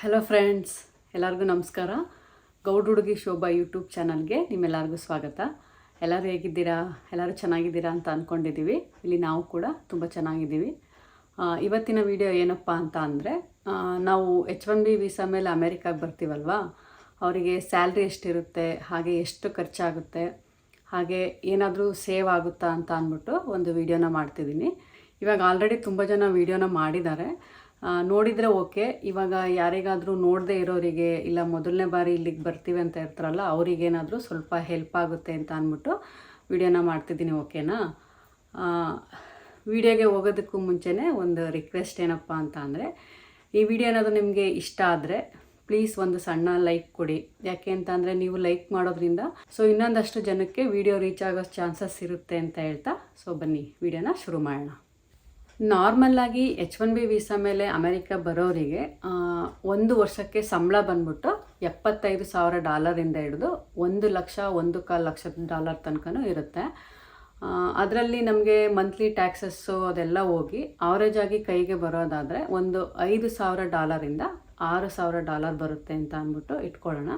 Hello friends ಎಲ್ಲರಿಗೂ ನಮಸ್ಕಾರ. Gaud ಹುಡುಗಿ ಶೋಭಾ ಯೂಟ್ಯೂಬ್ ಚಾನಲ್ಗೆ ನಿಮ್ಮೆಲ್ಲರಿಗೂ ಸ್ವಾಗತ. ಎಲ್ಲರೂ ಹೇಗಿದ್ದೀರಾ? ಎಲ್ಲರೂ ಚೆನ್ನಾಗಿದ್ದೀರಾ ಅಂತ ಅಂದ್ಕೊಂಡಿದ್ದೀವಿ ಇಲ್ಲಿ ನಾವು ಕೂಡ ತುಂಬ ಚೆನ್ನಾಗಿದ್ದೀವಿ. ಇವತ್ತಿನ ವಿಡಿಯೋ ಏನಪ್ಪ ಅಂತ ಅಂದರೆ ನಾವು ಎಚ್ ಒನ್ ಬಿ ವೀಸಾ ಮೇಲೆ ಅಮೇರಿಕಾಗೆ ಬರ್ತೀವಲ್ವಾ? ಅವರಿಗೆ ಸ್ಯಾಲ್ರಿ ಎಷ್ಟಿರುತ್ತೆ? ಹಾಗೆ ಎಷ್ಟು ಖರ್ಚಾಗುತ್ತೆ? ಹಾಗೆ ಏನಾದರೂ ಸೇವ್ ಆಗುತ್ತಾ ಅಂತ ಅಂದ್ಬಿಟ್ಟು ಒಂದು ವಿಡಿಯೋನ ಮಾಡ್ತಿದ್ದೀನಿ. ಇವಾಗ ಆಲ್ರೆಡಿ ತುಂಬ ಜನ ವೀಡಿಯೋನ ಮಾಡಿದ್ದಾರೆ. ನೋಡಿದರೆ ಓಕೆ. ಇವಾಗ ಯಾರಿಗಾದರೂ ನೋಡದೇ ಇರೋರಿಗೆ, ಇಲ್ಲ ಮೊದಲನೇ ಬಾರಿ ಇಲ್ಲಿಗೆ ಬರ್ತೀವಿ ಅಂತ ಇರ್ತಾರಲ್ಲ, ಅವರಿಗೇನಾದರೂ ಸ್ವಲ್ಪ ಹೆಲ್ಪ್ ಆಗುತ್ತೆ ಅಂತ ಅಂದ್ಬಿಟ್ಟು ವಿಡಿಯೋನ ಮಾಡ್ತಿದ್ದೀನಿ ಓಕೆನಾ ವಿಡಿಯೋಗೆ ಹೋಗೋದಕ್ಕೂ ಮುಂಚೆನೇ ಒಂದು ರಿಕ್ವೆಸ್ಟ್ ಏನಪ್ಪ ಅಂತ ಅಂದರೆ, ಈ ವಿಡಿಯೋ ಏನಾದರೂ ನಿಮಗೆ ಇಷ್ಟ ಆದರೆ ಪ್ಲೀಸ್ ಒಂದು ಸಣ್ಣ ಲೈಕ್ ಕೊಡಿ. ಯಾಕೆ ಅಂತ ಅಂದರೆ ನೀವು ಲೈಕ್ ಮಾಡೋದ್ರಿಂದ ಸೊ ಇನ್ನೊಂದಷ್ಟು ಜನಕ್ಕೆ ವಿಡಿಯೋ ರೀಚ್ ಆಗೋ ಚಾನ್ಸಸ್ ಇರುತ್ತೆ ಅಂತ ಹೇಳ್ತಾ ಸೊ ಬನ್ನಿ, ವಿಡಿಯೋನ ಶುರು ಮಾಡೋಣ. ನಾರ್ಮಲ್ ಆಗಿ ಎಚ್ ಒನ್ ಬಿ ವೀಸಾ ಮೇಲೆ ಅಮೆರಿಕ ಬರೋರಿಗೆ ಒಂದು ವರ್ಷಕ್ಕೆ ಸಂಬಳ ಬಂದ್ಬಿಟ್ಟು ಎಪ್ಪತ್ತೈದು ಸಾವಿರ ಡಾಲರಿಂದ ಹಿಡಿದು ಒಂದು ಲಕ್ಷ, ಒಂದು ಕಾಲು ಲಕ್ಷ ಡಾಲರ್ ತನಕನೂ ಇರುತ್ತೆ. ಅದರಲ್ಲಿ ನಮಗೆ ಮಂತ್ಲಿ ಟ್ಯಾಕ್ಸಸ್ಸು ಅದೆಲ್ಲ ಹೋಗಿ ಅವರೇಜ್ ಆಗಿ ಕೈಗೆ ಬರೋದಾದರೆ ಒಂದು ಐದು ಸಾವಿರ ಡಾಲರಿಂದ ಆರು ಸಾವಿರ ಡಾಲರ್ ಬರುತ್ತೆ ಅಂತ ಅಂದ್ಬಿಟ್ಟು ಇಟ್ಕೊಳ್ಳೋಣ.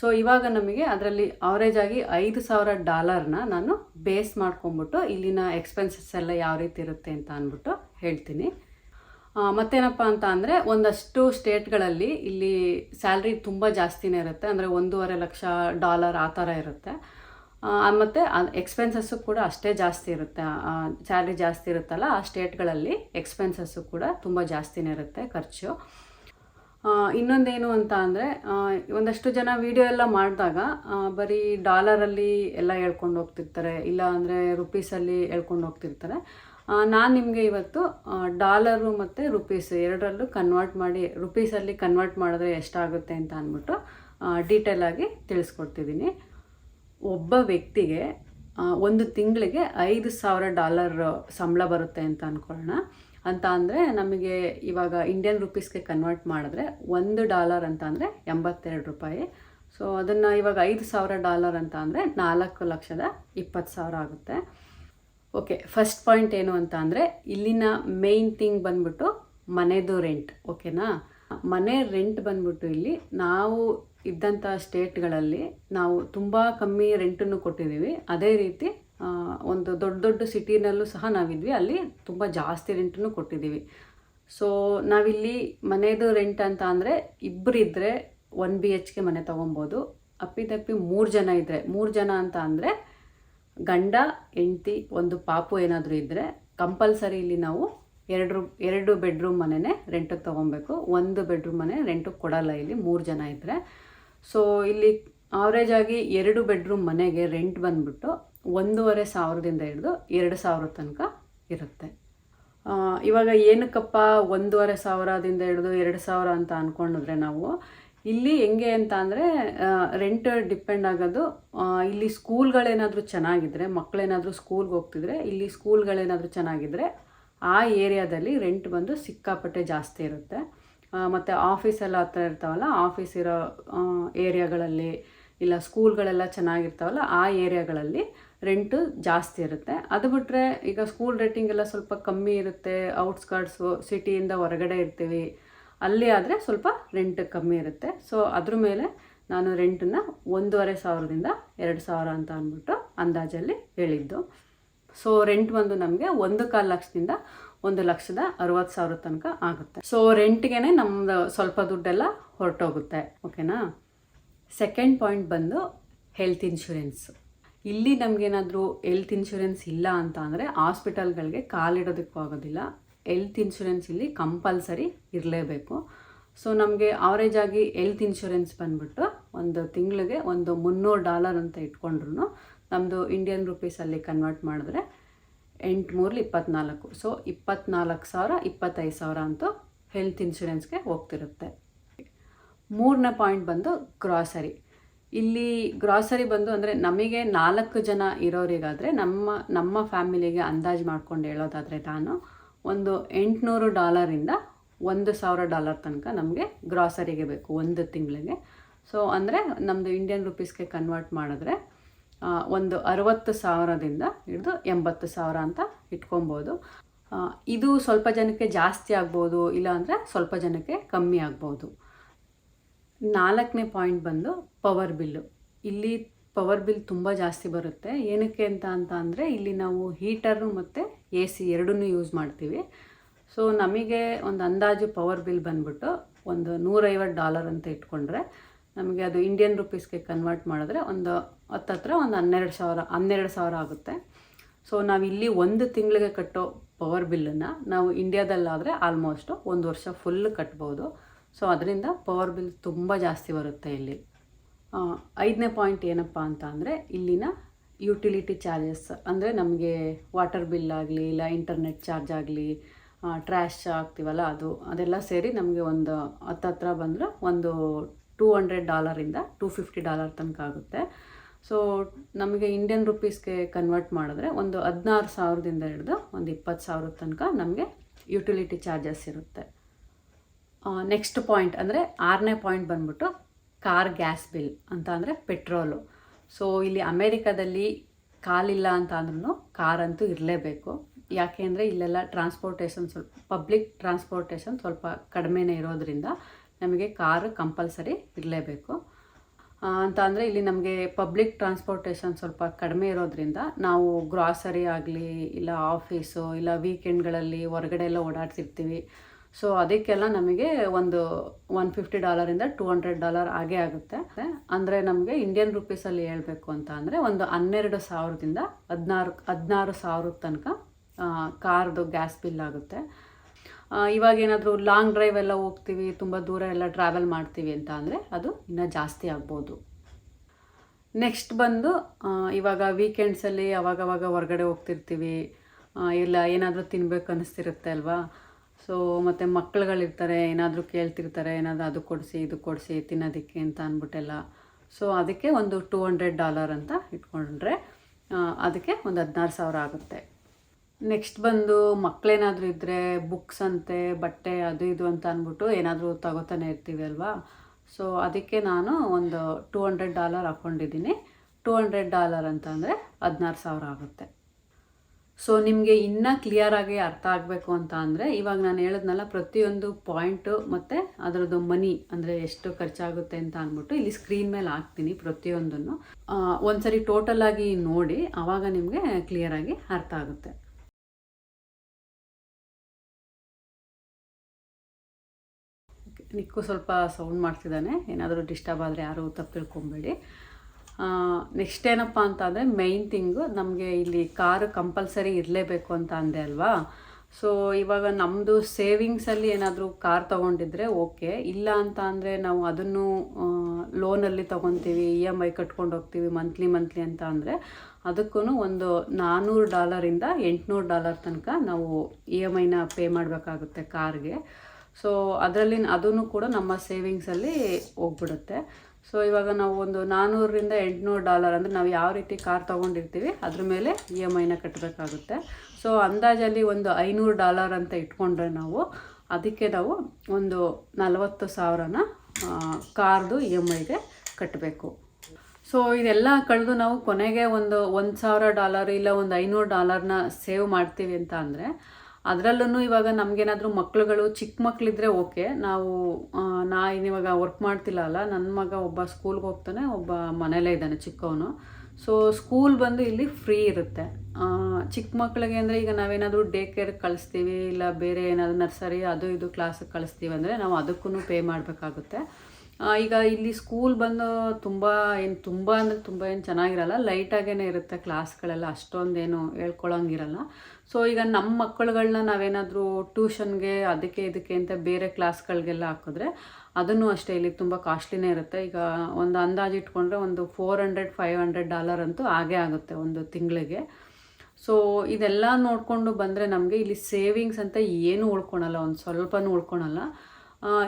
ಸೊ ಇವಾಗ ನಮಗೆ ಅದರಲ್ಲಿ ಅವರೇಜ್ ಆಗಿ ಐದು ಸಾವಿರ ಡಾಲರ್ನ ನಾನು ಬೇಸ್ ಮಾಡ್ಕೊಂಬಿಟ್ಟು ಇಲ್ಲಿನ ಎಕ್ಸ್ಪೆನ್ಸಸ್ ಎಲ್ಲ ಯಾವ ರೀತಿ ಇರುತ್ತೆ ಅಂತ ಅಂದ್ಬಿಟ್ಟು ಹೇಳ್ತೀನಿ. ಮತ್ತೇನಪ್ಪ ಅಂತ ಅಂದರೆ ಒಂದಷ್ಟು ಸ್ಟೇಟ್ಗಳಲ್ಲಿ ಇಲ್ಲಿ ಸ್ಯಾಲ್ರಿ ತುಂಬ ಜಾಸ್ತಿನೇ ಇರುತ್ತೆ. ಅಂದರೆ ಒಂದೂವರೆ ಲಕ್ಷ ಡಾಲರ್ ಆ ಥರ ಇರುತ್ತೆ. ಮತ್ತು ಎಕ್ಸ್ಪೆನ್ಸಸ್ಸು ಕೂಡ ಅಷ್ಟೇ ಜಾಸ್ತಿ ಇರುತ್ತೆ. ಸ್ಯಾಲ್ರಿ ಜಾಸ್ತಿ ಇರುತ್ತಲ್ಲ, ಆ ಸ್ಟೇಟ್ಗಳಲ್ಲಿ ಎಕ್ಸ್ಪೆನ್ಸಸ್ಸು ಕೂಡ ತುಂಬ ಜಾಸ್ತಿನೇ ಇರುತ್ತೆ ಖರ್ಚು. ಇನ್ನೊಂದೇನು ಅಂತ ಅಂದರೆ ಒಂದಷ್ಟು ಜನ ವಿಡಿಯೋ ಎಲ್ಲ ಮಾಡಿದಾಗ ಬರೀ ಡಾಲರಲ್ಲಿ ಎಲ್ಲ ಹೇಳ್ಕೊಂಡು ಹೋಗ್ತಿರ್ತಾರೆ, ಇಲ್ಲ ಅಂದರೆ ರುಪೀಸಲ್ಲಿ ಹೇಳ್ಕೊಂಡು ಹೋಗ್ತಿರ್ತಾರೆ. ನಾನು ನಿಮಗೆ ಇವತ್ತು ಡಾಲರು ಮತ್ತು ರುಪೀಸ್ ಎರಡರಲ್ಲೂ ಕನ್ವರ್ಟ್ ಮಾಡಿ ರುಪೀಸಲ್ಲಿ ಕನ್ವರ್ಟ್ ಮಾಡಿದ್ರೆ ಎಷ್ಟಾಗುತ್ತೆ ಅಂತ ಅಂದ್ಬಿಟ್ಟು ಡೀಟೇಲಾಗಿ ತಿಳಿಸ್ಕೊಡ್ತಿದ್ದೀನಿ. ಒಬ್ಬ ವ್ಯಕ್ತಿಗೆ ಒಂದು ತಿಂಗಳಿಗೆ ಐದು ಸಾವಿರ ಡಾಲರ್ ಸಂಬಳ ಬರುತ್ತೆ ಅಂತ ಅಂದ್ಕೊಳ್ಳೋಣ ಅಂತ ಅಂದರೆ ನಮಗೆ ಇವಾಗ ಇಂಡಿಯನ್ ರುಪೀಸ್ಗೆ ಕನ್ವರ್ಟ್ ಮಾಡಿದ್ರೆ ಒಂದು ಡಾಲರ್ ಅಂತ ಅಂದರೆ ಎಂಬತ್ತೆರಡು ರೂಪಾಯಿ. ಸೊ ಅದನ್ನು ಇವಾಗ ಐದು ಸಾವಿರ ಡಾಲರ್ ಅಂತ ಅಂದರೆ ನಾಲ್ಕು ಲಕ್ಷದ ಇಪ್ಪತ್ತು ಸಾವಿರ ಆಗುತ್ತೆ. ಓಕೆ ಫಸ್ಟ್ ಪಾಯಿಂಟ್ ಏನು ಅಂತ ಅಂದರೆ ಇಲ್ಲಿನ ಮೇಯ್ನ್ ಥಿಂಗ್ ಬಂದ್ಬಿಟ್ಟು ಮನೆದು ರೆಂಟ್ ಓಕೆನಾ ಮನೆ ರೆಂಟ್ ಬಂದ್ಬಿಟ್ಟು ಇಲ್ಲಿ ನಾವು ಇದ್ದಂಥ ಸ್ಟೇಟ್ಗಳಲ್ಲಿ ನಾವು ತುಂಬ ಕಮ್ಮಿ ರೆಂಟನ್ನು ಕೊಟ್ಟಿದ್ದೀವಿ. ಅದೇ ರೀತಿ ಒಂದು ದೊಡ್ಡ ದೊಡ್ಡ ಸಿಟಿನಲ್ಲೂ ಸಹ ನಾವಿದ್ವಿ. ಅಲ್ಲಿ ತುಂಬ ಜಾಸ್ತಿ ರೆಂಟನ್ನು ಕೊಟ್ಟಿದ್ದೀವಿ. ಸೊ ನಾವಿಲ್ಲಿ ಮನೆಯದು ರೆಂಟ್ ಅಂತ ಅಂದರೆ ಇಬ್ಬರಿದ್ದರೆ ಒನ್ ಬಿ ಎಚ್ ಕೆ ಮನೆ ತೊಗೊಬೋದು. ಅಪ್ಪಿತಪ್ಪಿ ಮೂರು ಜನ ಇದ್ದರೆ ಮೂರು ಜನ ಅಂತ ಅಂದರೆ ಗಂಡ, ಹೆಂಡ್ತಿ, ಒಂದು ಪಾಪು ಏನಾದರೂ ಇದ್ದರೆ ಕಂಪಲ್ಸರಿ ಇಲ್ಲಿ ನಾವು ಎರಡು ಎರಡು ಬೆಡ್ರೂಮ್ ಮನೆನೇ ರೆಂಟಿಗೆ ತೊಗೊಬೇಕು. ಒಂದು ಬೆಡ್ರೂಮ್ ಮನೆ ರೆಂಟಿಗೆ ಕೊಡಲ್ಲ ಇಲ್ಲಿ, ಮೂರು ಜನ ಇದ್ದರೆ ಸೊ ಇಲ್ಲಿ ಆವ್ರೇಜ್ ಆಗಿ ಎರಡು ಬೆಡ್ರೂಮ್ ಮನೆಗೆ ರೆಂಟ್ ಬಂದ್ಬಿಟ್ಟು ಒಂದೂವರೆ ಸಾವಿರದಿಂದ ಹಿಡಿದು ಎರಡು ಸಾವಿರ ತನಕ ಇರುತ್ತೆ. ಇವಾಗ ಏನಕ್ಕಪ್ಪ ಒಂದೂವರೆ ಸಾವಿರದಿಂದ ಹಿಡಿದು ಎರಡು ಸಾವಿರ ಅಂತ ಅಂದ್ಕೊಂಡಿದ್ರೆ ನಾವು, ಇಲ್ಲಿ ಹೆಂಗೆ ಅಂತ ಅಂದರೆ ರೆಂಟ್ ಡಿಪೆಂಡ್ ಆಗೋದು ಇಲ್ಲಿ ಸ್ಕೂಲ್ಗಳೇನಾದರೂ ಚೆನ್ನಾಗಿದ್ದರೆ ಮಕ್ಕಳೇನಾದರೂ ಸ್ಕೂಲ್ಗೆ ಹೋಗ್ತಿದ್ರೆ, ಇಲ್ಲಿ ಸ್ಕೂಲ್ಗಳೇನಾದರೂ ಚೆನ್ನಾಗಿದ್ದರೆ ಆ ಏರಿಯಾದಲ್ಲಿ ರೆಂಟ್ ಬಂದು ಸಿಕ್ಕಾಪಟ್ಟೆ ಜಾಸ್ತಿ ಇರುತ್ತೆ. ಮತ್ತು ಆಫೀಸೆಲ್ಲ ಹತ್ರ ಇರ್ತಾವಲ್ಲ ಆಫೀಸ್ ಇರೋ ಏರಿಯಾಗಳಲ್ಲಿ, ಇಲ್ಲ ಸ್ಕೂಲ್ಗಳೆಲ್ಲ ಚೆನ್ನಾಗಿರ್ತಾವಲ್ಲ, ಆ ಏರಿಯಾಗಳಲ್ಲಿ ರೆಂಟು ಜಾಸ್ತಿ ಇರುತ್ತೆ. ಅದು ಬಿಟ್ಟರೆ ಈಗ ಸ್ಕೂಲ್ ರೇಟಿಂಗ್ ಎಲ್ಲ ಸ್ವಲ್ಪ ಕಮ್ಮಿ ಇರುತ್ತೆ. ಔಟ್ಸ್ಕರ್ಟ್ಸು ಸಿಟಿಯಿಂದ ಹೊರಗಡೆ ಇರ್ತೀವಿ. ಅಲ್ಲಿ ಆದರೆ ಸ್ವಲ್ಪ ರೆಂಟ್ ಕಮ್ಮಿ ಇರುತ್ತೆ. ಸೊ ಅದ್ರ ಮೇಲೆ ನಾನು ರೆಂಟನ್ನ ಒಂದೂವರೆ ಸಾವಿರದಿಂದ ಎರಡು ಸಾವಿರ ಅಂತ ಅಂದ್ಬಿಟ್ಟು ಅಂದಾಜಲ್ಲಿ ಹೇಳಿದ್ದು. ಸೊ ರೆಂಟ್ ಬಂದು ನಮಗೆ ಒಂದು ಕಾಲು ಲಕ್ಷದಿಂದ ಒಂದು ಲಕ್ಷದ ಅರವತ್ತು ಸಾವಿರ ತನಕ ಆಗುತ್ತೆ. ಸೊ ರೆಂಟ್ಗೆ ನಮ್ಮದು ಸ್ವಲ್ಪ ದುಡ್ಡೆಲ್ಲ ಹೊರಟೋಗುತ್ತೆ. ಓಕೆನಾ ಸೆಕೆಂಡ್ ಪಾಯಿಂಟ್ ಬಂದು ಹೆಲ್ತ್ ಇನ್ಶೂರೆನ್ಸ್ ಇಲ್ಲಿ ನಮಗೇನಾದರೂ ಹೆಲ್ತ್ ಇನ್ಶೂರೆನ್ಸ್ ಇಲ್ಲ ಅಂತ ಅಂದರೆ ಹಾಸ್ಪಿಟಲ್ಗಳಿಗೆ ಕಾಲಿಡೋದಕ್ಕೂ ಆಗೋದಿಲ್ಲ. ಹೆಲ್ತ್ ಇನ್ಶೂರೆನ್ಸ್ ಇಲ್ಲಿ ಕಂಪಲ್ಸರಿ ಇರಲೇಬೇಕು. ಸೊ ನಮಗೆ ಆವರೇಜ್ ಆಗಿ ಹೆಲ್ತ್ ಇನ್ಶೂರೆನ್ಸ್ ಬಂದ್ಬಿಟ್ಟು ಒಂದು ತಿಂಗಳಿಗೆ ಒಂದು ಮುನ್ನೂರು ಡಾಲರ್ ಅಂತ ಇಟ್ಕೊಂಡ್ರು ನಮ್ಮದು ಇಂಡಿಯನ್ ರುಪೀಸಲ್ಲಿ ಕನ್ವರ್ಟ್ ಮಾಡಿದ್ರೆ ಎಂಟು ಮೂರಲ್ಲಿ ಇಪ್ಪತ್ನಾಲ್ಕು. ಸೊ ಇಪ್ಪತ್ನಾಲ್ಕು ಸಾವಿರ, ಇಪ್ಪತ್ತೈದು ಸಾವಿರ ಅಂತೂ ಹೆಲ್ತ್ ಇನ್ಶೂರೆನ್ಸ್ಗೆ ಹೋಗ್ತಿರುತ್ತೆ. ಮೂರನೇ ಪಾಯಿಂಟ್ ಬಂದು ಗ್ರಾಸರಿ ಇಲ್ಲಿ ಗ್ರಾಸರಿ ಬಂದು ಅಂದರೆ ನಮಗೆ ನಾಲ್ಕು ಜನ ಇರೋರಿಗಾದರೆ ನಮ್ಮ ನಮ್ಮ ಫ್ಯಾಮಿಲಿಗೆ ಅಂದಾಜು ಮಾಡ್ಕೊಂಡು ಹೇಳೋದಾದರೆ ನಾನು ಒಂದು ಎಂಟುನೂರು ಡಾಲರಿಂದ ಒಂದು ಸಾವಿರ ಡಾಲರ್ ತನಕ ನಮಗೆ ಗ್ರಾಸರಿಗೆ ಬೇಕು ಒಂದು ತಿಂಗಳಿಗೆ. ಸೊ ಅಂದರೆ ನಮ್ಮದು ಇಂಡಿಯನ್ ರುಪೀಸ್ಗೆ ಕನ್ವರ್ಟ್ ಮಾಡಿದ್ರೆ ಒಂದು ಅರವತ್ತು ಸಾವಿರದಿಂದ ಹಿಡಿದು ಎಂಬತ್ತು ಸಾವಿರ ಅಂತ ಇಟ್ಕೊಬೋದು. ಇದು ಸ್ವಲ್ಪ ಜನಕ್ಕೆ ಜಾಸ್ತಿ ಆಗ್ಬೋದು ಇಲ್ಲ ಅಂದರೆ ಸ್ವಲ್ಪ ಜನಕ್ಕೆ ಕಮ್ಮಿ ಆಗ್ಬೋದು. ನಾಲ್ಕನೇ ಪಾಯಿಂಟ್ ಬಂದು ಪವರ್ ಬಿಲ್ಲು ಇಲ್ಲಿ ಪವರ್ ಬಿಲ್ ತುಂಬ ಜಾಸ್ತಿ ಬರುತ್ತೆ. ಏನಕ್ಕೆ ಅಂತ ಅಂತ ಅಂದರೆ ಇಲ್ಲಿ ನಾವು ಹೀಟರು ಮತ್ತು ಎ ಸಿ ಎರಡನ್ನೂ ಯೂಸ್ ಮಾಡ್ತೀವಿ. ಸೊ ನಮಗೆ ಒಂದು ಅಂದಾಜು ಪವರ್ ಬಿಲ್ ಬಂದ್ಬಿಟ್ಟು ಒಂದು ನೂರೈವತ್ತು ಡಾಲರ್ ಅಂತ ಇಟ್ಕೊಂಡ್ರೆ ನಮಗೆ ಅದು ಇಂಡಿಯನ್ ರುಪೀಸ್ಗೆ ಕನ್ವರ್ಟ್ ಮಾಡಿದ್ರೆ ಒಂದು ಹತ್ತತ್ರ ಒಂದು ಹನ್ನೆರಡು ಸಾವಿರ ಹನ್ನೆರಡು ಸಾವಿರ ಆಗುತ್ತೆ. ಸೊ ನಾವು ಇಲ್ಲಿ ಒಂದು ತಿಂಗಳಿಗೆ ಕಟ್ಟೋ ಪವರ್ ಬಿಲ್ಲನ್ನು ನಾವು ಇಂಡಿಯಾದಲ್ಲಾದರೆ ಆಲ್ಮೋಸ್ಟು ಒಂದು ವರ್ಷ ಫುಲ್ ಕಟ್ಬೋದು. ಸೊ ಅದರಿಂದ ಪವರ್ ಬಿಲ್ ತುಂಬ ಜಾಸ್ತಿ ಬರುತ್ತೆ ಇಲ್ಲಿ. ಐದನೇ ಪಾಯಿಂಟ್ ಏನಪ್ಪ ಅಂತ ಅಂದರೆ ಇಲ್ಲಿನ ಯುಟಿಲಿಟಿ ಚಾರ್ಜಸ್ ಅಂದರೆ ನಮಗೆ ವಾಟರ್ ಬಿಲ್ ಆಗಲಿ, ಇಲ್ಲ ಇಂಟರ್ನೆಟ್ ಚಾರ್ಜ್ ಆಗಲಿ ಟ್ರ್ಯಾಶ್ ಆಗ್ತೀವಲ್ಲ ಅದು, ಅದೆಲ್ಲ ಸೇರಿ ನಮಗೆ ಒಂದು ಹತ್ತತ್ರ ಬಂದರೆ ಒಂದು ಟೂ ಹಂಡ್ರೆಡ್ ಡಾಲರಿಂದ ಟೂ ಫಿಫ್ಟಿ ಡಾಲರ್ ತನಕ ಆಗುತ್ತೆ. ಸೊ ನಮಗೆ ಇಂಡಿಯನ್ ರುಪೀಸ್ಗೆ ಕನ್ವರ್ಟ್ ಮಾಡಿದ್ರೆ ಒಂದು ಹದಿನಾರು ಸಾವಿರದಿಂದ ಹಿಡಿದು ಒಂದು ಇಪ್ಪತ್ತು ಸಾವಿರದ ತನಕ ನಮಗೆ ಯುಟಿಲಿಟಿ ಚಾರ್ಜಸ್ ಇರುತ್ತೆ. ನೆಕ್ಸ್ಟ್ ಪಾಯಿಂಟ್ ಅಂದರೆ ಆರನೇ ಪಾಯಿಂಟ್ ಬಂದ್ಬಿಟ್ಟು ಕಾರ್ ಗ್ಯಾಸ್ ಬಿಲ್ ಅಂತ ಅಂದರೆ ಪೆಟ್ರೋಲು ಸೊ ಇಲ್ಲಿ ಅಮೇರಿಕಾದಲ್ಲಿ ಕಾಲಿಲ್ಲ ಅಂತ ಅಂದ್ರೂ ಕಾರಂತೂ ಇರಲೇಬೇಕು. ಯಾಕೆ ಅಂದರೆ ಇಲ್ಲೆಲ್ಲ ಟ್ರಾನ್ಸ್ಪೋರ್ಟೇಷನ್ ಸ್ವಲ್ಪ ಪಬ್ಲಿಕ್ ಟ್ರಾನ್ಸ್ಪೋರ್ಟೇಷನ್ ಸ್ವಲ್ಪ ಕಡಿಮೆನೇ ಇರೋದ್ರಿಂದ ನಮಗೆ ಕಾರು ಕಂಪಲ್ಸರಿ ಇರಲೇಬೇಕು. ಅಂತ ಅಂದರೆ ಇಲ್ಲಿ ನಮಗೆ ಪಬ್ಲಿಕ್ ಟ್ರಾನ್ಸ್ಪೋರ್ಟೇಷನ್ ಸ್ವಲ್ಪ ಕಡಿಮೆ ಇರೋದ್ರಿಂದ ನಾವು ಗ್ರಾಸರಿ ಆಗಲಿ, ಇಲ್ಲ ಆಫೀಸು ಇಲ್ಲ ವೀಕೆಂಡ್ಗಳಲ್ಲಿ ಹೊರಗಡೆ ಎಲ್ಲ ಓಡಾಡ್ತಿರ್ತೀವಿ. ಸೊ ಅದಕ್ಕೆಲ್ಲ ನಮಗೆ ಒಂದು ಒನ್ ಫಿಫ್ಟಿ ಡಾಲರಿಂದ ಟೂ ಹಂಡ್ರೆಡ್ ಡಾಲರ್ ಆಗೇ ಆಗುತ್ತೆ. ಅಂದರೆ ನಮಗೆ ಇಂಡಿಯನ್ ರುಪೀಸಲ್ಲಿ ಹೇಳ್ಬೇಕು ಅಂತ ಅಂದರೆ ಒಂದು ಹನ್ನೆರಡು ಸಾವಿರದಿಂದ ಹದಿನಾರು ಹದಿನಾರು ಸಾವಿರದ ತನಕ ಕಾರ್ದು ಗ್ಯಾಸ್ ಬಿಲ್ ಆಗುತ್ತೆ. ಇವಾಗ ಏನಾದರೂ ಲಾಂಗ್ ಡ್ರೈವ್ ಎಲ್ಲ ಹೋಗ್ತೀವಿ, ತುಂಬ ದೂರ ಎಲ್ಲ ಟ್ರಾವೆಲ್ ಮಾಡ್ತೀವಿ ಅಂತ ಅಂದರೆ ಅದು ಇನ್ನೂ ಜಾಸ್ತಿ ಆಗ್ಬೋದು. ನೆಕ್ಸ್ಟ್ ಬಂದು ಇವಾಗ ವೀಕೆಂಡ್ಸಲ್ಲಿ ಅವಾಗವಾಗ ಹೊರಗಡೆ ಹೋಗ್ತಿರ್ತೀವಿ. ಇಲ್ಲ ಏನಾದರೂ ತಿನ್ಬೇಕು ಅನ್ನಿಸ್ತಿರುತ್ತೆ ಅಲ್ವಾ? ಸೊ ಮತ್ತು ಮಕ್ಕಳುಗಳಿರ್ತಾರೆ, ಏನಾದರೂ ಕೇಳ್ತಿರ್ತಾರೆ, ಏನಾದರೂ ಅದು ಕೊಡಿಸಿ, ಇದು ಕೊಡಿಸಿ, ತಿನ್ನೋದಕ್ಕೆ ಅಂತ ಅಂದ್ಬಿಟ್ಟೆಲ್ಲ. ಸೊ ಅದಕ್ಕೆ ಒಂದು ಟೂ ಹಂಡ್ರೆಡ್ ಡಾಲರ್ ಅಂತ ಇಟ್ಕೊಂಡ್ರೆ ಅದಕ್ಕೆ ಒಂದು ಹದಿನಾರು ಸಾವಿರ ಆಗುತ್ತೆ. ನೆಕ್ಸ್ಟ್ ಬಂದು ಮಕ್ಕಳೇನಾದರೂ ಇದ್ದರೆ ಬುಕ್ಸ್ ಅಂತೆ, ಬಟ್ಟೆ, ಅದು ಇದು ಅಂತ ಅಂದ್ಬಿಟ್ಟು ಏನಾದರೂ ತಗೋತಾನೆ ಇರ್ತೀವಿ ಅಲ್ವಾ? ಸೊ ಅದಕ್ಕೆ ನಾನು ಒಂದು ಟೂ ಹಂಡ್ರೆಡ್ ಡಾಲರ್ ಹಾಕ್ಕೊಂಡಿದ್ದೀನಿ ಟೂ ಹಂಡ್ರೆಡ್ ಡಾಲರ್ ಅಂತ ಅಂದರೆ ಹದಿನಾರು ಸಾವಿರ ಆಗುತ್ತೆ. ಸೊ ನಿಮಗೆ ಇನ್ನೂ ಕ್ಲಿಯರಾಗಿ ಅರ್ಥ ಆಗಬೇಕು ಅಂತ ಅಂದರೆ, ಇವಾಗ ನಾನು ಹೇಳಿದ್ನಲ್ಲ, ಪ್ರತಿಯೊಂದು ಪಾಯಿಂಟು ಮತ್ತು ಅದರದ್ದು ಮನಿ ಅಂದರೆ ಎಷ್ಟು ಖರ್ಚಾಗುತ್ತೆ ಅಂತ ಅಂದ್ಬಿಟ್ಟು ಇಲ್ಲಿ ಸ್ಕ್ರೀನ್ ಮೇಲೆ ಹಾಕ್ತೀನಿ ಪ್ರತಿಯೊಂದನ್ನು. ಒಂದ್ಸರಿ ಟೋಟಲ್ ಆಗಿ ನೋಡಿ ಆವಾಗ ನಿಮಗೆ ಕ್ಲಿಯರಾಗಿ ಅರ್ಥ ಆಗುತ್ತೆ. ನಿಕ್ಕು ಸ್ವಲ್ಪ ಸೌಂಡ್ ಮಾಡ್ತಿದ್ದಾನೆ. ಏನಾದರೂ ಡಿಸ್ಟರ್ಬ್ ಆದರೆ ಯಾರು ತಪ್ಪು ತಿಳ್ಕೊಬೇಡಿ. ನೆಕ್ಸ್ಟ್ ಏನಪ್ಪ ಅಂತ ಅಂದರೆ ಮೈನ್ ಥಿಂಗು ನಮಗೆ ಇಲ್ಲಿ ಕಾರು ಕಂಪಲ್ಸರಿ ಇರಲೇಬೇಕು ಅಂತ ಅಂದೆ ಅಲ್ವಾ? ಸೊ ಇವಾಗ ನಮ್ಮದು ಸೇವಿಂಗ್ಸಲ್ಲಿ ಏನಾದರೂ ಕಾರ್ ತೊಗೊಂಡಿದ್ರೆ ಓಕೆ ಇಲ್ಲ ಅಂತ ಅಂದರೆ ನಾವು ಅದನ್ನು ಲೋನಲ್ಲಿ ತೊಗೊತೀವಿ ಇ ಎಂ ಐ ಕಟ್ಕೊಂಡು ಹೋಗ್ತೀವಿ ಮಂತ್ಲಿ ಮಂತ್ಲಿ ಅಂತ ಅಂದರೆ ಅದಕ್ಕೂ ಒಂದು ನಾನ್ನೂರು ಡಾಲರಿಂದ ಎಂಟುನೂರು ಡಾಲರ್ ತನಕ ನಾವು ಇ ಎಂ ಐನ ಪೇ ಮಾಡಬೇಕಾಗುತ್ತೆ ಕಾರ್ಗೆ ಸೊ ಅದರಲ್ಲಿ ಅದೂ ಕೂಡ ನಮ್ಮ ಸೇವಿಂಗ್ಸಲ್ಲಿ ಹೋಗ್ಬಿಡುತ್ತೆ. ಸೊ ಇವಾಗ ನಾವು ಒಂದು ನಾನ್ನೂರರಿಂದ ಎಂಟುನೂರು ಡಾಲರ್ ಅಂದರೆ ನಾವು ಯಾವ ರೀತಿ ಕಾರ್ ತೊಗೊಂಡಿರ್ತೀವಿ, ಅದ್ರ ಮೇಲೆ ಇ ಎಂ ಐನ ಕಟ್ಟಬೇಕಾಗುತ್ತೆ ಸೊ ಅಂದಾಜಲ್ಲಿ ಒಂದು ಐನೂರು ಡಾಲರ್ ಅಂತ ಇಟ್ಕೊಂಡ್ರೆ ನಾವು ಅದಕ್ಕೆ ನಾವು ಒಂದು ನಲವತ್ತು ಸಾವಿರನ ಕಾರ್ದು ಇ ಎಂ ಐಗೆ ಕಟ್ಟಬೇಕು ಸೊ ಇದೆಲ್ಲ ಕಳೆದು ನಾವು ಕೊನೆಗೆ ಒಂದು ಒಂದು ಸಾವಿರ ಡಾಲರ್ ಇಲ್ಲ ಒಂದು ಐನೂರು ಡಾಲರ್ನ ಸೇವ್ ಮಾಡ್ತೀವಿ ಅಂತ ಅಂದರೆ ಅದರಲ್ಲೂ ಇವಾಗ ನಮಗೇನಾದರೂ ಮಕ್ಳುಗಳು ಚಿಕ್ಕ ಮಕ್ಕಳಿದ್ರೆ ಓಕೆ. ನಾವು ನಾ ಇವಾಗ ವರ್ಕ್ ಮಾಡ್ತಿಲ್ಲ ಅಲ್ಲ. ನನ್ನ ಮಗ ಒಬ್ಬ ಸ್ಕೂಲ್ಗೆ ಹೋಗ್ತಾನೆ, ಒಬ್ಬ ಮನೇಲೇ ಇದ್ದಾನೆ ಚಿಕ್ಕವನು. ಸೊ ಸ್ಕೂಲ್ ಬಂದು ಇಲ್ಲಿ ಫ್ರೀ ಇರುತ್ತೆ. ಚಿಕ್ಕ ಮಕ್ಕಳಿಗೆ ಅಂದರೆ ಈಗ ನಾವೇನಾದರೂ ಡೇ ಕೇರ್ ಕಳಿಸ್ತೀವಿ, ಇಲ್ಲ ಬೇರೆ ಏನಾದರೂ ನರ್ಸರಿ ಅದು ಇದು ಕ್ಲಾಸಿಗೆ ಕಳಿಸ್ತೀವಿ ಅಂದರೆ ನಾವು ಅದಕ್ಕೂ ಪೇ ಮಾಡಬೇಕಾಗುತ್ತೆ. ಈಗ ಇಲ್ಲಿ ಸ್ಕೂಲ್ ಬಂದು ತುಂಬ ಏನು, ತುಂಬ ಅಂದರೆ ತುಂಬ ಏನು ಚೆನ್ನಾಗಿರಲ್ಲ. ಲೈಟಾಗೇ ಇರುತ್ತೆ ಕ್ಲಾಸ್ಗಳೆಲ್ಲ ಅಷ್ಟೊಂದೇನು ಹೇಳ್ಕೊಳ್ಳೋಂಗಿರಲ್ಲ ಸೊ ಈಗ ನಮ್ಮ ಮಕ್ಕಳುಗಳನ್ನ ನಾವೇನಾದರೂ ಟ್ಯೂಷನ್ಗೆ ಅದಕ್ಕೆ ಇದಕ್ಕೆ ಅಂತ ಬೇರೆ ಕ್ಲಾಸ್ಗಳಿಗೆಲ್ಲ ಹಾಕಿದ್ರೆ ಅದನ್ನು ಅಷ್ಟೇ ಇಲ್ಲಿ ತುಂಬ ಕಾಸ್ಟ್ಲಿನೇ ಇರುತ್ತೆ. ಈಗ ಒಂದು ಅಂದಾಜು ಇಟ್ಕೊಂಡ್ರೆ ಒಂದು four hundred five hundred dollar ಅಂತೂ ಆಗೇ ಆಗುತ್ತೆ ಒಂದು ತಿಂಗಳಿಗೆ. ಸೊ ಇದೆಲ್ಲ ನೋಡಿಕೊಂಡು ಬಂದರೆ ನಮಗೆ ಇಲ್ಲಿ ಸೇವಿಂಗ್ಸ್ ಅಂತ ಏನು ಉಳ್ಕೊಳಲ್ಲ, ಒಂದು ಸ್ವಲ್ಪನೂ ಉಳ್ಕೊಳಲ್ಲ.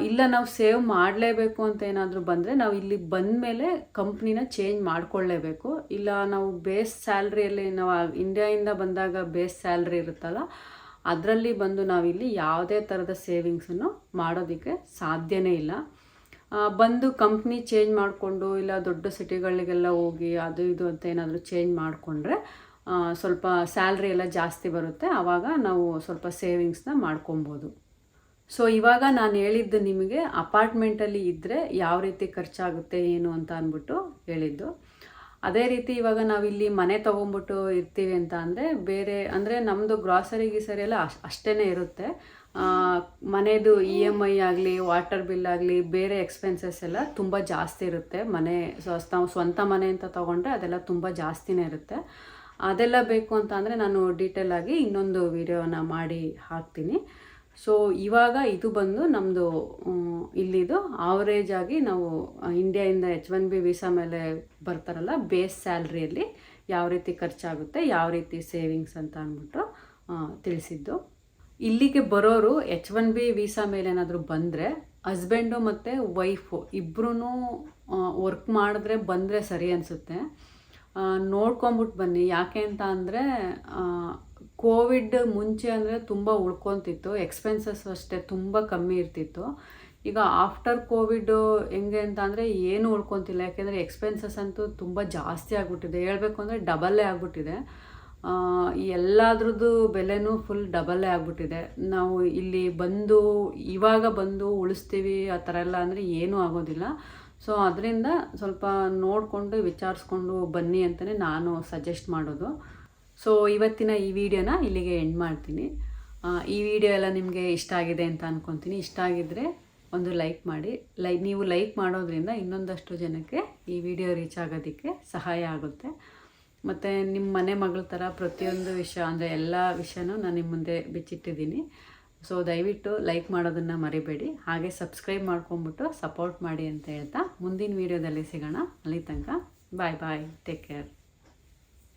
ಇಲ್ಲ, ನಾವು ಸೇವ್ ಮಾಡಲೇಬೇಕು ಅಂತ ಏನಾದರೂ ಬಂದರೆ ನಾವು ಇಲ್ಲಿ ಬಂದ ಮೇಲೆ ಕಂಪ್ನಿನ ಚೇಂಜ್ ಮಾಡ್ಕೊಳ್ಳೇಬೇಕು. ಇಲ್ಲ, ನಾವು ಬೇಸ್ ಸ್ಯಾಲ್ರಿಯಲ್ಲಿ ನಾವು ಇಂಡಿಯಾಯಿಂದ ಬಂದಾಗ ಬೇಸ್ ಸ್ಯಾಲ್ರಿ ಇರುತ್ತಲ್ಲ, ಅದರಲ್ಲಿ ಬಂದು ನಾವಿಲ್ಲಿ ಯಾವುದೇ ಥರದ ಸೇವಿಂಗ್ಸನ್ನು ಮಾಡೋದಕ್ಕೆ ಸಾಧ್ಯನೇ ಇಲ್ಲ. ಬಂದು ಕಂಪ್ನಿ ಚೇಂಜ್ ಮಾಡಿಕೊಂಡು, ಇಲ್ಲ, ದೊಡ್ಡ ಸಿಟಿಗಳಿಗೆಲ್ಲ ಹೋಗಿ ಅದು ಇದು ಅಂತ ಏನಾದರೂ ಚೇಂಜ್ ಮಾಡಿಕೊಂಡ್ರೆ ಸ್ವಲ್ಪ ಸ್ಯಾಲ್ರಿ ಎಲ್ಲ ಜಾಸ್ತಿ ಬರುತ್ತೆ. ಆವಾಗ ನಾವು ಸ್ವಲ್ಪ ಸೇವಿಂಗ್ಸ್ನ ಮಾಡ್ಕೊಬೋದು. ಸೊ ಇವಾಗ ನಾನು ಹೇಳಿದ್ದು ನಿಮಗೆ ಅಪಾರ್ಟ್ಮೆಂಟಲ್ಲಿ ಇದ್ದರೆ ಯಾವ ರೀತಿ ಖರ್ಚಾಗುತ್ತೆ, ಏನು ಅಂತ ಅಂದ್ಬಿಟ್ಟು ಹೇಳಿದ್ದು. ಅದೇ ರೀತಿ ಇವಾಗ ನಾವಿಲ್ಲಿ ಮನೆ ತೊಗೊಂಬಿಟ್ಟು ಇರ್ತೀವಿ ಅಂತ ಅಂದರೆ ಬೇರೆ, ಅಂದರೆ ನಮ್ಮದು ಗ್ರಾಸರಿ ಗೀಸರಿ ಎಲ್ಲ ಅಷ್ಟು ಇರುತ್ತೆ. ಮನೆಯದು ಇ ಎಂ ಐ ಆಗಲಿ ವಾಟರ್ ಬಿಲ್ ಆಗಲಿ, ಬೇರೆ ಎಕ್ಸ್ಪೆನ್ಸಸ್ ಎಲ್ಲ ತುಂಬ ಜಾಸ್ತಿ ಇರುತ್ತೆ. ಮನೆ ಸ್ವಸ್ತ ಸ್ವಂತ ಮನೆ ಅಂತ ತೊಗೊಂಡ್ರೆ ಅದೆಲ್ಲ ತುಂಬ ಜಾಸ್ತಿನೇ ಇರುತ್ತೆ. ಅದೆಲ್ಲ ಬೇಕು ಅಂತ ಅಂದರೆ ನಾನು ಡೀಟೇಲ್ ಆಗಿ ಇನ್ನೊಂದು ವಿಡಿಯೋನ ಮಾಡಿ ಹಾಕ್ತೀನಿ. ಸೊ ಇವಾಗ ಇದು ಬಂದು ನಮ್ಮದು ಇಲ್ಲಿದು ಆವರೇಜ್ ಆಗಿ ನಾವು ಇಂಡಿಯಾಯಿಂದ ಎಚ್ ಒನ್ ಬಿ ವೀಸಾ ಮೇಲೆ ಬರ್ತಾರಲ್ಲ ಬೇಸ್ ಸ್ಯಾಲ್ರಿಯಲ್ಲಿ ಯಾವ ರೀತಿ ಖರ್ಚಾಗುತ್ತೆ, ಯಾವ ರೀತಿ ಸೇವಿಂಗ್ಸ್ ಅಂತ ಅಂದ್ಬಿಟ್ಟು ತಿಳಿಸಿದ್ದು. ಇಲ್ಲಿಗೆ ಬರೋರು ಎಚ್ ಒನ್ ಬಿ ವೀಸಾ ಮೇಲೆ ಏನಾದರೂ ಬಂದರೆ ಹಸ್ಬೆಂಡು ಮತ್ತು ವೈಫು ಇಬ್ಬರೂ ವರ್ಕ್ ಮಾಡಿದ್ರೆ ಬಂದರೆ ಸರಿ ಅನಿಸುತ್ತೆ. ನೋಡ್ಕೊಂಬಿಟ್ಟು ಬನ್ನಿ. ಯಾಕೆ ಅಂತ ಅಂದರೆ ಕೋವಿಡ್ ಮುಂಚೆ ಅಂದರೆ ತುಂಬ ಉಳ್ಕೊತಿತ್ತು ಎಕ್ಸ್ಪೆನ್ಸಸ್ ಅಷ್ಟೇ ತುಂಬ ಕಮ್ಮಿ ಇರ್ತಿತ್ತು. ಈಗ ಆಫ್ಟರ್ ಕೋವಿಡ್ ಹೆಂಗೆ ಅಂತ ಅಂದರೆ ಏನು ಉಳ್ಕೊತಿಲ್ಲ, ಯಾಕೆಂದರೆ ಎಕ್ಸ್ಪೆನ್ಸಸ್ ಅಂತೂ ತುಂಬ ಜಾಸ್ತಿ ಆಗಿಬಿಟ್ಟಿದೆ. ಹೇಳಬೇಕು ಅಂದರೆ ಡಬಲ್ಲೇ ಆಗಿಬಿಟ್ಟಿದೆ. ಎಲ್ಲದ್ರದ್ದು ಬೆಲೆನೂ ಫುಲ್ ಡಬಲ್ಲೇ ಆಗಿಬಿಟ್ಟಿದೆ. ನಾವು ಇಲ್ಲಿ ಬಂದು, ಇವಾಗ ಬಂದು ಉಳಿಸ್ತೀವಿ ಆ ಥರ ಎಲ್ಲ ಅಂದರೆ ಏನೂ ಆಗೋದಿಲ್ಲ. ಸೊ ಅದರಿಂದ ಸ್ವಲ್ಪ ನೋಡಿಕೊಂಡು ವಿಚಾರಿಸ್ಕೊಂಡು ಬನ್ನಿ ಅಂತಲೇ ನಾನು ಸಜೆಸ್ಟ್ ಮಾಡೋದು. ಸೊ ಇವತ್ತಿನ ಈ ವಿಡಿಯೋನ ಇಲ್ಲಿಗೆ ಎಂಡ್ ಮಾಡ್ತೀನಿ. ಈ ವಿಡಿಯೋ ಎಲ್ಲ ನಿಮಗೆ ಇಷ್ಟ ಆಗಿದೆ ಅಂತ ಅಂದ್ಕೊತೀನಿ ಇಷ್ಟ ಆಗಿದ್ದರೆ ಒಂದು ಲೈಕ್ ಮಾಡಿ. ಲೈ ನೀವು ಲೈಕ್ ಮಾಡೋದ್ರಿಂದ ಇನ್ನೊಂದಷ್ಟು ಜನಕ್ಕೆ ಈ ವಿಡಿಯೋ ರೀಚ್ ಆಗೋದಕ್ಕೆ ಸಹಾಯ ಆಗುತ್ತೆ. ಮತ್ತು ನಿಮ್ಮ ಮನೆ ಮಗಳ ಥರ ಪ್ರತಿಯೊಂದು ವಿಷಯ, ಅಂದರೆ ಎಲ್ಲ ವಿಷಯನೂ ನಾನು ನಿಮ್ಮ ಮುಂದೆ ಬಿಚ್ಚಿಟ್ಟಿದ್ದೀನಿ. ಸೊ ದಯವಿಟ್ಟು ಲೈಕ್ ಮಾಡೋದನ್ನು ಮರಿಬೇಡಿ. ಹಾಗೆ ಸಬ್ಸ್ಕ್ರೈಬ್ ಮಾಡ್ಕೊಂಬಿಟ್ಟು ಸಪೋರ್ಟ್ ಮಾಡಿ ಅಂತ ಹೇಳ್ತಾ ಮುಂದಿನ ವೀಡಿಯೋದಲ್ಲಿ ಸಿಗೋಣ. ಅಲ್ಲಿ ತನಕ ಬಾಯ್ ಬಾಯ್ ಟೇಕ್ ಕೇರ್